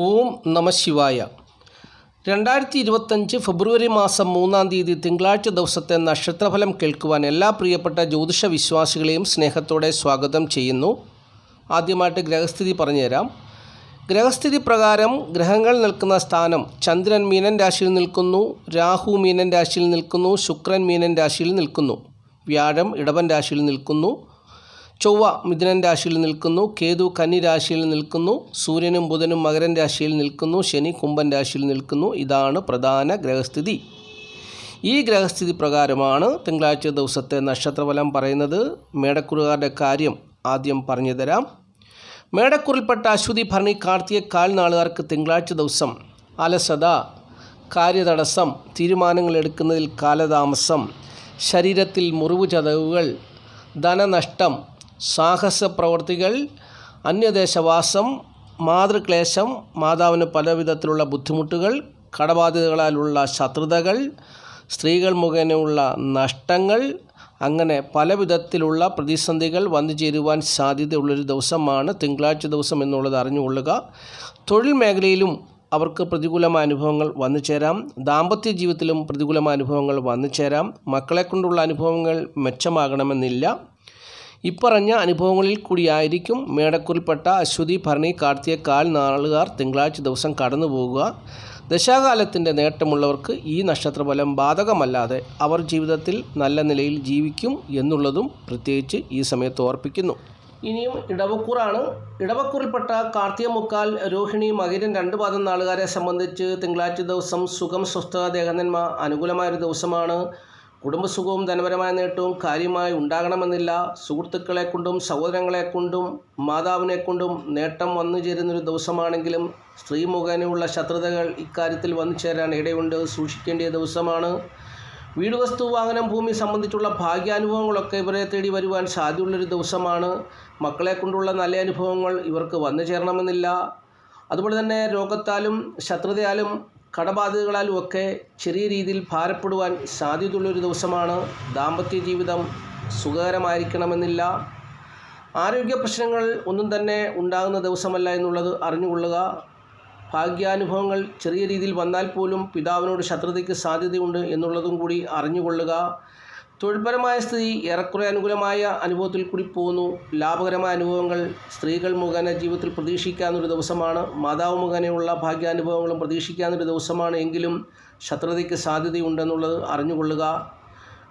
ഓം നമ ശിവായ. രണ്ടായിരത്തി ഇരുപത്തഞ്ച് ഫെബ്രുവരി മാസം മൂന്നാം തീയതി തിങ്കളാഴ്ച ദിവസത്തെ നക്ഷത്രഫലം കേൾക്കുവാൻ എല്ലാ പ്രിയപ്പെട്ട ജ്യോതിഷ വിശ്വാസികളെയും സ്നേഹത്തോടെ സ്വാഗതം ചെയ്യുന്നു. ആദ്യമായിട്ട് ഗ്രഹസ്ഥിതി പറഞ്ഞുതരാം. ഗ്രഹസ്ഥിതി പ്രകാരം ഗ്രഹങ്ങൾ നിൽക്കുന്ന സ്ഥാനം ചന്ദ്രൻ മീനൻ രാശിയിൽ നിൽക്കുന്നു രാഹു മീനൻ രാശിയിൽ നിൽക്കുന്നു ശുക്രൻ മീനൻ രാശിയിൽ നിൽക്കുന്നു വ്യാഴം ഇടവൻ രാശിയിൽ നിൽക്കുന്നു ചൊവ്വ മിഥുനൻ രാശിയിൽ നിൽക്കുന്നു കേതു കന്നി രാശിയിൽ നിൽക്കുന്നു സൂര്യനും ബുധനും മകരൻ രാശിയിൽ നിൽക്കുന്നു ശനി കുംഭൻ രാശിയിൽ നിൽക്കുന്നു. ഇതാണ് പ്രധാന ഗ്രഹസ്ഥിതി. ഈ ഗ്രഹസ്ഥിതി പ്രകാരമാണ് തിങ്കളാഴ്ച ദിവസത്തെ നക്ഷത്രഫലം പറയുന്നത്. മേടക്കുറുകാരുടെ കാര്യം ആദ്യം പറഞ്ഞു തരാം. മേടക്കുറിൽപ്പെട്ട അശ്വതി ഭരണി കാർത്തിക കാൽ നാളുകാർക്ക് തിങ്കളാഴ്ച ദിവസം അലസത കാര്യതടസ്സം തീരുമാനങ്ങൾ എടുക്കുന്നതിൽ കാലതാമസം ശരീരത്തിൽ മുറിവ് ചതവുകൾ ധനനഷ്ടം സാഹസ പ്രവർത്തികൾ അന്യദേശവാസം മാതൃക്ലേശം മാതാവിന് പലവിധത്തിലുള്ള ബുദ്ധിമുട്ടുകൾ കടബാധ്യതകളാലുള്ള ശത്രുതകൾ സ്ത്രീകൾ മുഖേനയുള്ള നഷ്ടങ്ങൾ അങ്ങനെ പല വിധത്തിലുള്ള പ്രതിസന്ധികൾ വന്നു ചേരുവാൻ സാധ്യതയുള്ളൊരു ദിവസമാണ് തിങ്കളാഴ്ച ദിവസം എന്നുള്ളത് അറിഞ്ഞുകൊള്ളുക. തൊഴിൽ മേഖലയിലും അവർക്ക് പ്രതികൂലമായ അനുഭവങ്ങൾ വന്നു ചേരാം. ദാമ്പത്യ ജീവിതത്തിലും പ്രതികൂലമായ അനുഭവങ്ങൾ വന്നു ചേരാം. മക്കളെ കൊണ്ടുള്ള അനുഭവങ്ങൾ മെച്ചമാകണമെന്നില്ല. ഇപ്പറഞ്ഞ അനുഭവങ്ങളിൽ കൂടിയായിരിക്കും മേടക്കുറിൽപ്പെട്ട അശ്വതി ഭരണി കാർത്തിയ കാൽ നാളുകാർ തിങ്കളാഴ്ച ദിവസം കടന്നു പോകുക. ദശാകാലത്തിന്റെ നേട്ടമുള്ളവർക്ക് ഈ നക്ഷത്രഫലം ബാധകമല്ലാതെ അവർ ജീവിതത്തിൽ നല്ല നിലയിൽ ജീവിക്കും എന്നുള്ളതും പ്രത്യേകിച്ച് ഈ സമയത്ത് ഓർപ്പിക്കുന്നു. ഇനിയും ഇടവക്കൂറാണ്. ഇടവക്കൂറിൽപ്പെട്ട കാർത്തിക മുക്കാൽ രോഹിണി മകിരൻ രണ്ട് പാദം നാളുകാരെ സംബന്ധിച്ച് തിങ്കളാഴ്ച ദിവസം സുഖം സ്വസ്ഥത ദേഹനന്മ അനുകൂലമായൊരു ദിവസമാണ്. കുടുംബസുഖവും ധനപരമായ നേട്ടവും കാര്യമായി ഉണ്ടാകണമെന്നില്ല. സുഹൃത്തുക്കളെ കൊണ്ടും സഹോദരങ്ങളെ കൊണ്ടും മാതാവിനെ കൊണ്ടും നേട്ടം വന്നു ചേരുന്നൊരു ദിവസമാണെങ്കിലും സ്ത്രീ മുഖേനയുള്ള ശത്രുതകൾ ഇക്കാര്യത്തിൽ വന്നു ചേരാൻ ഇടയുണ്ട്. സൂക്ഷിക്കേണ്ടിയ ദിവസമാണ്. വീട് വസ്തു വാഹനം ഭൂമി സംബന്ധിച്ചുള്ള ഭാഗ്യാനുഭവങ്ങളൊക്കെ ഇവരെ തേടി വരുവാൻ സാധ്യതയുള്ളൊരു ദിവസമാണ്. മക്കളെ കൊണ്ടുള്ള നല്ല അനുഭവങ്ങൾ ഇവർക്ക് വന്നു ചേരണമെന്നില്ല. അതുപോലെ തന്നെ രോഗത്താലും ശത്രുതയാലും കടബാധ്യതകളാലും ഒക്കെ ചെറിയ രീതിയിൽ ഭാരപ്പെടുവാൻ സാധ്യതയുള്ളൊരു ദിവസമാണ് ദാമ്പത്യ ജീവിതം. സുഖകരമായിരിക്കണമെന്നില്ല. ആരോഗ്യ പ്രശ്നങ്ങൾ ഒന്നും തന്നെ ഉണ്ടാകുന്ന ദിവസമല്ല എന്നുള്ളത് അറിഞ്ഞുകൊള്ളുക. ഭാഗ്യാനുഭവങ്ങൾ ചെറിയ രീതിയിൽ വന്നാൽ പോലും പിതാവിനോട് ശത്രുതയ്ക്ക് സാധ്യതയുണ്ട് എന്നുള്ളതും കൂടി അറിഞ്ഞുകൊള്ളുക. തൊഴിൽപരമായ സ്ഥിതി ഏറെക്കുറെ അനുകൂലമായ അനുഭവത്തിൽ കൂടി പോകുന്നു. ലാഭകരമായ അനുഭവങ്ങൾ സ്ത്രീകൾ മുഖേന ജീവിതത്തിൽ പ്രതീക്ഷിക്കാവുന്നൊരു ദിവസമാണ്. മാതാവ് മുഖേനയുള്ള ഭാഗ്യാനുഭവങ്ങളും പ്രതീക്ഷിക്കാവുന്നൊരു ദിവസമാണ് എങ്കിലും ശത്രുതയ്ക്ക് സാധ്യതയുണ്ടെന്നുള്ളത് അറിഞ്ഞുകൊള്ളുക.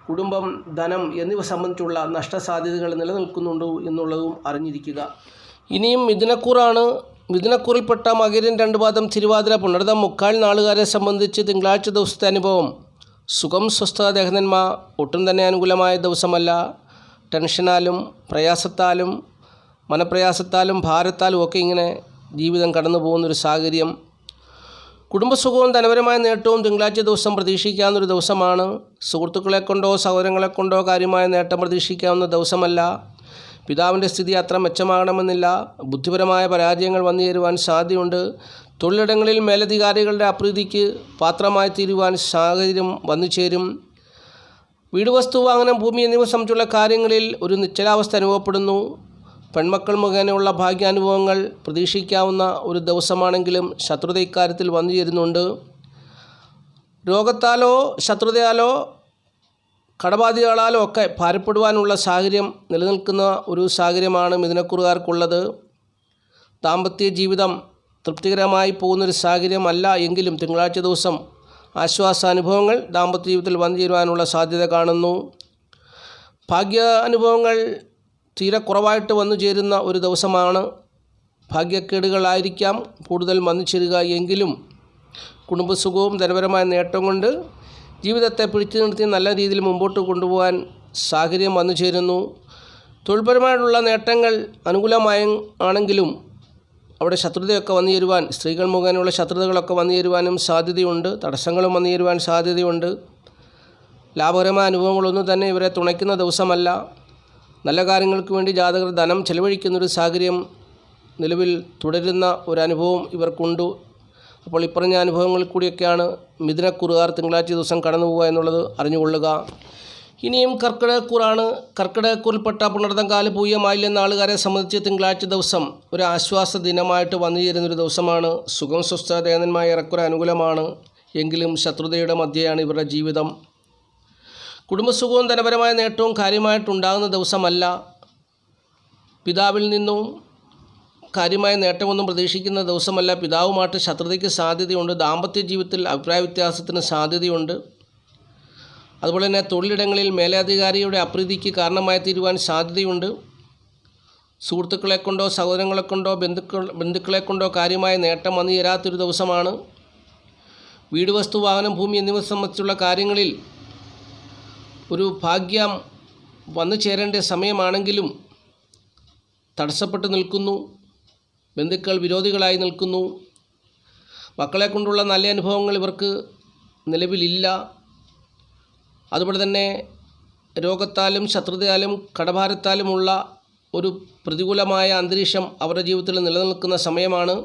കുടുംബം ധനം എന്നിവ സംബന്ധിച്ചുള്ള നഷ്ടസാധ്യതകൾ നിലനിൽക്കുന്നുണ്ട് എന്നുള്ളതും അറിഞ്ഞിരിക്കുക. ഇനിയും മിഥുനക്കൂറാണ്. മിഥുനക്കൂറിൽപ്പെട്ട മകരൻ രണ്ട് പാദം തിരുവാതിര പുണർതം മുക്കാൽ നാളുകാരെ സംബന്ധിച്ച് തിങ്കളാഴ്ച ദിവസത്തെ അനുഭവം. സുഖം സ്വസ്ഥത ദേഹനന്മ ഒട്ടും തന്നെ അനുകൂലമായ ദിവസമല്ല. ടെൻഷനാലും പ്രയാസത്താലും മനപ്രയാസത്താലും ഭാരത്താലും ഒക്കെ ഇങ്ങനെ ജീവിതം കടന്നു പോകുന്നൊരു സാഹചര്യം. കുടുംബസുഖവും ധനപരമായ നേട്ടവും തിങ്കളാഴ്ച ദിവസം പ്രതീക്ഷിക്കാവുന്നൊരു ദിവസമാണ്. സുഹൃത്തുക്കളെ കൊണ്ടോ സഹോദരങ്ങളെ കൊണ്ടോ കാര്യമായ നേട്ടം പ്രതീക്ഷിക്കാവുന്ന ദിവസമല്ല. പിതാവിന്റെ സ്ഥിതി അത്ര മെച്ചമാകണമെന്നില്ല. ബുദ്ധിപരമായ പരാജയങ്ങൾ വന്നു ചേരുവാൻ സാധ്യതയുണ്ട്. തൊഴിലിടങ്ങളിൽ മേലധികാരികളുടെ അപ്രീതിക്ക് പാത്രമായി തീരുവാൻ സാഹചര്യം വന്നു ചേരും. വീട് വസ്തു വാങ്ങനം ഭൂമി എന്നിവ സംബന്ധിച്ചുള്ള കാര്യങ്ങളിൽ ഒരു നിശ്ചലാവസ്ഥ അനുഭവപ്പെടുന്നു. പെൺമക്കൾ മുഖേനയുള്ള ഭാഗ്യാനുഭവങ്ങൾ പ്രതീക്ഷിക്കാവുന്ന ഒരു ദിവസമാണെങ്കിലും ശത്രുത ഇക്കാര്യത്തിൽ വന്നു ചേരുന്നുണ്ട്. രോഗത്താലോ ശത്രുതയാലോ കടബാധികളാലോ ഒക്കെ ഭാരപ്പെടുവാനുള്ള സാഹചര്യം നിലനിൽക്കുന്ന ഒരു സാഹചര്യമാണ് മിഥുനക്കുറുകാർക്കുള്ളത് ദാമ്പത്യ ജീവിതം തൃപ്തികരമായി പോകുന്നൊരു സാഹചര്യമല്ല എങ്കിലും തിങ്കളാഴ്ച ദിവസം ആശ്വാസാനുഭവങ്ങൾ ദാമ്പത്യ ജീവിതത്തിൽ വന്നു ചേരുവാനുള്ള സാധ്യത കാണുന്നു. ഭാഗ്യ അനുഭവങ്ങൾ തീരെ കുറവായിട്ട് വന്നു ചേരുന്ന ഒരു ദിവസമാണ്. ഭാഗ്യക്കേടുകളായിരിക്കാം കൂടുതൽ വന്നു ചേരുക എങ്കിലും കുടുംബസുഖവും ധനപരമായ നേട്ടം കൊണ്ട് ജീവിതത്തെ പിടിച്ചു നിർത്തി നല്ല രീതിയിൽ മുമ്പോട്ട് കൊണ്ടുപോകാൻ സാഹചര്യം വന്നു ചേരുന്നു. തൊഴിൽപരമായിട്ടുള്ള നേട്ടങ്ങൾ അനുകൂലമായ ആണെങ്കിലും അവിടെ ശത്രുതയൊക്കെ വന്നു ചേരുവാൻ സ്ത്രീകൾ മുഖേനയുള്ള ശത്രുതകളൊക്കെ വന്നു ചേരുവാനും സാധ്യതയുണ്ട് തടസ്സങ്ങളും വന്നു ചേരുവാൻ സാധ്യതയുണ്ട്. ലാഭകരമായ അനുഭവങ്ങളൊന്നും തന്നെ ഇവരെ തുണയ്ക്കുന്ന ദിവസമല്ല. നല്ല കാര്യങ്ങൾക്ക് വേണ്ടി ജാതകർ ധനം ചെലവഴിക്കുന്നൊരു സാഹചര്യം നിലവിൽ തുടരുന്ന ഒരനുഭവം ഇവർക്കുണ്ട്. അപ്പോൾ ഇപ്പറഞ്ഞ അനുഭവങ്ങളിൽ കൂടിയൊക്കെയാണ് മിഥുനക്കുറുകാർ തിങ്കളാഴ്ച ദിവസം കടന്നു പോകുക എന്നുള്ളത് അറിഞ്ഞുകൊള്ളുക. ഇനിയും കർക്കിടകക്കൂറാണ് കർക്കിടകക്കൂറിൽപ്പെട്ട പുണർതങ്കാൽ പൂയമായില്ല നാളുകാരെ സംബന്ധിച്ച് തിങ്കളാഴ്ച ദിവസം ഒരു ആശ്വാസ ദിനമായിട്ട് വന്നു ചേരുന്നൊരു ദിവസമാണ്. സുഖം സ്വസ്ഥ ദേവന്മായ ഏറെക്കുറെ അനുകൂലമാണ്. എങ്കിലും ശത്രുതയുടെ മധ്യയാണ് ഇവരുടെ ജീവിതം. കുടുംബസുഖവും ധനപരമായ നേട്ടവും കാര്യമായിട്ടുണ്ടാകുന്ന ദിവസമല്ല. പിതാവിൽ നിന്നും കാര്യമായ നേട്ടമൊന്നും പ്രതീക്ഷിക്കുന്ന ദിവസമല്ല. പിതാവുമായിട്ട് ശത്രുതയ്ക്ക് സാധ്യതയുണ്ട്. ദാമ്പത്യ ജീവിതത്തിൽ അഭിപ്രായ വ്യത്യാസത്തിന് സാധ്യതയുണ്ട്. അതുപോലെ തന്നെ തൊഴിലിടങ്ങളിൽ മേലധികാരിയുടെ അപ്രീതിക്ക് കാരണമായി തീരുവാൻ സാധ്യതയുണ്ട്. സുഹൃത്തുക്കളെ കൊണ്ടോ സഹോദരങ്ങളെ കൊണ്ടോ ബന്ധുക്കൾ ബന്ധുക്കളെ കൊണ്ടോ കാര്യമായ നേട്ടം വന്നു ചേരാത്തൊരു ദിവസമാണ്. വീട് വസ്തു വാഹനം ഭൂമി എന്നിവ സംബന്ധിച്ചുള്ള കാര്യങ്ങളിൽ ഒരു ഭാഗ്യം വന്നു ചേരേണ്ട സമയമാണെങ്കിലും തടസ്സപ്പെട്ട് നിൽക്കുന്നു. ബന്ധുക്കൾ വിരോധികളായി നിൽക്കുന്നു. മക്കളെ കൊണ്ടുള്ള നല്ല അനുഭവങ്ങൾ ഇവർക്ക് നിലവിലില്ല. അതുപോലെ തന്നെ രോഗത്താലും ശത്രുതയാലും കടഭാരത്താലുമുള്ള ഒരു പ്രതികൂലമായ അന്തരീക്ഷം അവരുടെ ജീവിതത്തിൽ നിലനിൽക്കുന്ന സമയമാണ്.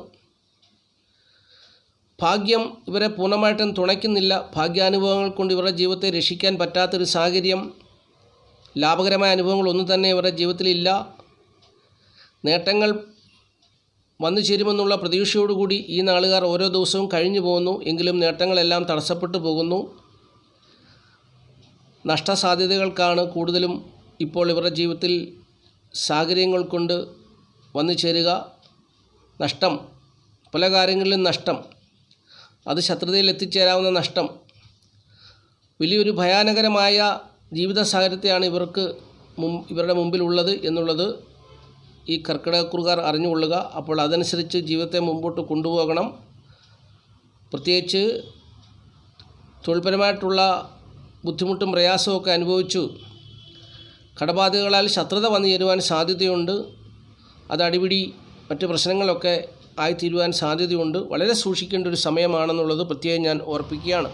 ഭാഗ്യം ഇവരെ പൂർണമായിട്ടും തുണയ്ക്കുന്നില്ല. ഭാഗ്യാനുഭവങ്ങൾ കൊണ്ട് ഇവരുടെ ജീവിതത്തെ രക്ഷിക്കാൻ പറ്റാത്തൊരു സാഹചര്യം. ലാഭകരമായ അനുഭവങ്ങളൊന്നും തന്നെ ഇവരുടെ ജീവിതത്തിലില്ല നേട്ടങ്ങൾ വന്നു ചേരുമെന്നുള്ള പ്രതീക്ഷയോടുകൂടി ഈ നാളുകാർ ഓരോ ദിവസവും കഴിഞ്ഞു പോകുന്നു. എങ്കിലും നേട്ടങ്ങളെല്ലാം തടസ്സപ്പെട്ടു പോകുന്നു. നഷ്ടസാധ്യതകൾക്കാണ് കൂടുതലും ഇപ്പോൾ ഇവരുടെ ജീവിതത്തിൽ സാഹചര്യങ്ങൾ കൊണ്ട് വന്നു ചേരുക. നഷ്ടം പല കാര്യങ്ങളിലും നഷ്ടം അത് ശത്രുതയിൽ എത്തിച്ചേരാവുന്ന നഷ്ടം വലിയൊരു ഭയാനകരമായ ജീവിത സാഹചര്യത്തെയാണ് ഇവർക്ക് മും ഇവരുടെ മുമ്പിലുള്ളത് എന്നുള്ളത് ഈ കർക്കിടകക്കുറുകാർ അറിഞ്ഞുകൊള്ളുക. അപ്പോൾ അതനുസരിച്ച് ജീവിതത്തെ മുമ്പോട്ട് കൊണ്ടുപോകണം. പ്രത്യേകിച്ച് തൊഴിൽപരമായിട്ടുള്ള ബുദ്ധിമുട്ടും പ്രയാസവും ഒക്കെ അനുഭവിച്ചു. കടബാധകളാൽ ശത്രുത വന്നു ചേരുവാൻ സാധ്യതയുണ്ട്. അത് അടിപിടി മറ്റ് പ്രശ്നങ്ങളൊക്കെ ആയിത്തീരുവാൻ സാധ്യതയുണ്ട്. വളരെ സൂക്ഷിക്കേണ്ട ഒരു സമയമാണെന്നുള്ളത് പ്രത്യേകം ഞാൻ ഓർപ്പിക്കുകയാണ്.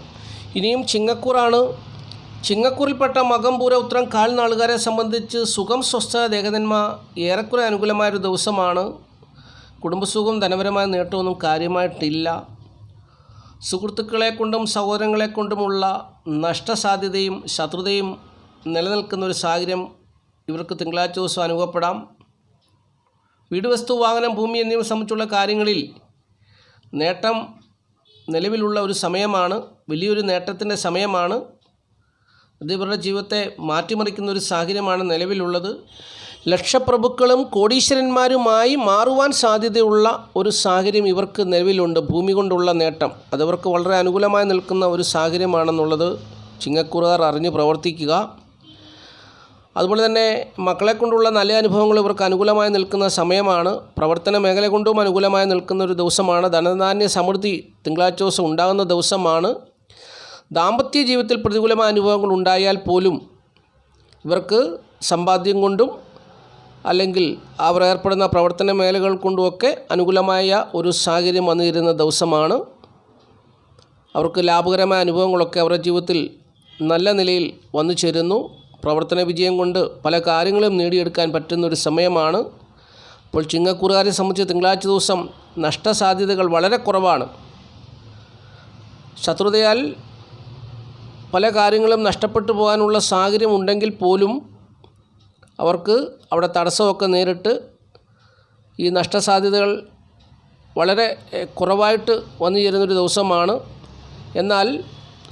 ഇനിയും ചിങ്ങക്കൂറാണ്. ചിങ്ങക്കൂറിൽപ്പെട്ട മകം പൂര ഉത്തരം കാൽ നാളുകാരെ സംബന്ധിച്ച് സുഖം സ്വസ്ഥ ദേഹതന്മ ഏറെക്കുറെ അനുകൂലമായൊരു ദിവസമാണ്. കുടുംബസുഖം ധനപരമായ നേട്ടമൊന്നും കാര്യമായിട്ടില്ല. സുഹൃത്തുക്കളെ കൊണ്ടും സഹോദരങ്ങളെ കൊണ്ടുമുള്ള നഷ്ടസാധ്യതയും ശത്രുതയും നിലനിൽക്കുന്ന ഒരു സാഹചര്യം ഇവർക്ക് തിങ്കളാഴ്ച ദിവസം അനുഭവപ്പെടാം. വീട് വസ്തു വാഹനം ഭൂമി എന്നിവ സംബന്ധിച്ചുള്ള കാര്യങ്ങളിൽ നേട്ടം നിലവിലുള്ള ഒരു സമയമാണ്. വലിയൊരു നേട്ടത്തിന്റെ സമയമാണ്. അത് ഇവരുടെ ജീവിതത്തെ മാറ്റിമറിക്കുന്ന ഒരു സാഹചര്യമാണ് നിലവിലുള്ളത്. ലക്ഷപ്രഭുക്കളും കോടീശ്വരന്മാരുമായി മാറുവാൻ സാധ്യതയുള്ള ഒരു സാഹചര്യം ഇവർക്ക് നിലവിലുണ്ട്. ഭൂമി കൊണ്ടുള്ള നേട്ടം. അതവർക്ക് വളരെ അനുകൂലമായി നിൽക്കുന്ന ഒരു സാഹചര്യമാണെന്നുള്ളത് ചിങ്ങക്കുറുകാർ അറിഞ്ഞ് പ്രവർത്തിക്കുക. അതുപോലെ തന്നെ മക്കളെ കൊണ്ടുള്ള നല്ല അനുഭവങ്ങൾ ഇവർക്ക് അനുകൂലമായി നിൽക്കുന്ന സമയമാണ്. പ്രവർത്തന മേഖല കൊണ്ടും അനുകൂലമായി നിൽക്കുന്ന ഒരു ദിവസമാണ്. ധനധാന്യ സമൃദ്ധി തിങ്കളാഴ്ച ദിവസം ഉണ്ടാകുന്ന ദിവസമാണ്. ദാമ്പത്യ ജീവിതത്തിൽ പ്രതികൂലമായ അനുഭവങ്ങൾ ഉണ്ടായാൽ പോലും ഇവർക്ക് സമ്പാദ്യം കൊണ്ടും അല്ലെങ്കിൽ അവർ ഏർപ്പെടുന്ന പ്രവർത്തന മേഖലകൾ കൊണ്ടുമൊക്കെ അനുകൂലമായ ഒരു സാഹചര്യം വന്നിരുന്ന ദിവസമാണ്. അവർക്ക് ലാഭകരമായ അനുഭവങ്ങളൊക്കെ അവരുടെ ജീവിതത്തിൽ നല്ല നിലയിൽ വന്നു ചേരുന്നു. പ്രവർത്തന വിജയം കൊണ്ട് പല കാര്യങ്ങളും നേടിയെടുക്കാൻ പറ്റുന്ന ഒരു സമയമാണ്. ഇപ്പോൾ ചിങ്ങക്കൂറുകാരെ സംബന്ധിച്ച് തിങ്കളാഴ്ച ദിവസം നഷ്ടസാധ്യതകൾ വളരെ കുറവാണ്. ശത്രുതയാൽ പല കാര്യങ്ങളും നഷ്ടപ്പെട്ടു പോകാനുള്ള സാഹചര്യം ഉണ്ടെങ്കിൽ പോലും അവർക്ക് അവിടെ തടസ്സമൊക്കെ നേരിട്ട് ഈ നഷ്ടസാധ്യതകൾ വളരെ കുറവായിട്ട് വന്നു ചേരുന്നൊരു ദിവസമാണ്. എന്നാൽ